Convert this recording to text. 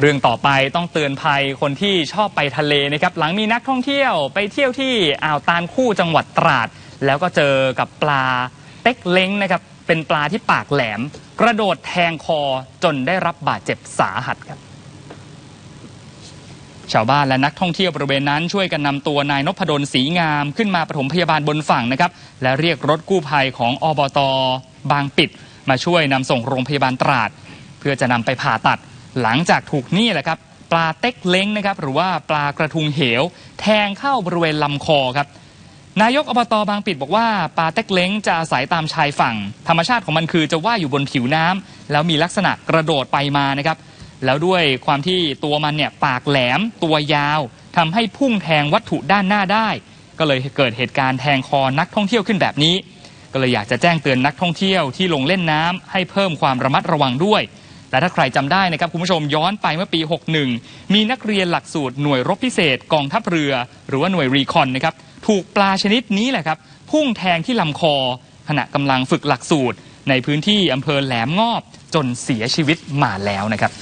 เรื่องต่อไปต้องเตือนภัยคนที่ชอบไปทะเลนะครับหลังมีนักท่องเที่ยวไปเที่ยวที่อ่าวตาลคู่จังหวัดตราด แล้วก็เจอกับปลาเต็กเล้งนะครับเป็นปลาที่ปากแหลม กระโดดแทงคอจนได้รับบาดเจ็บสาหัสครับ ชาวบ้านและนักท่องเที่ยวบริเวณนั้นช่วยกันนำตัวนายนพดลศรีงามขึ้นมาปฐมพยาบาลบนฝั่งนะครับและเรียกรถกู้ภัยของอบตบางปิด มาช่วยนำส่งโรงพยาบาลตราด เพื่อจะนำไปผ่าตัด หลังจากถูกนี่แหละครับปลาเต็กเล้งนะครับหรือว่าปลากระทุงเหว แทงเข้าบริเวณลำคอครับนายกอบตบางปิดบอกว่าปลาเต็กเล้งจะอาศัยตามชายฝั่ง ธรรมชาติของมันคือจะว่ายอยู่บนผิวน้ำแล้วมีลักษณะกระโดดไปมานะครับ แล้วด้วยความที่ตัวมันเนี่ยปากแหลมตัวยาวทำให้พุ่งแทงวัตถุด้านหน้าได้ ก็เลยเกิดเหตุการณ์แทงคอนักท่องเที่ยวขึ้นแบบนี้ ก็เลยอยากจะแจ้งเตือนนักท่องเที่ยวที่ลงเล่นน้ำให้เพิ่มความระมัดระวังด้วย และถ้าใครจำได้นะครับคุณผู้ชมย้อนไปเมื่อปี 61 มีนักเรียนหลักสูตรหน่วยรบพิเศษกองทัพเรือ หรือว่าหน่วยรีคอนนะครับถูกปลาชนิดนี้แหละครับพุ่งแทงที่ลำคอ ขณะกำลังฝึกหลักสูตร ในพื้นที่อำเภอแหลมงอบจนเสียชีวิตมาแล้วนะครับ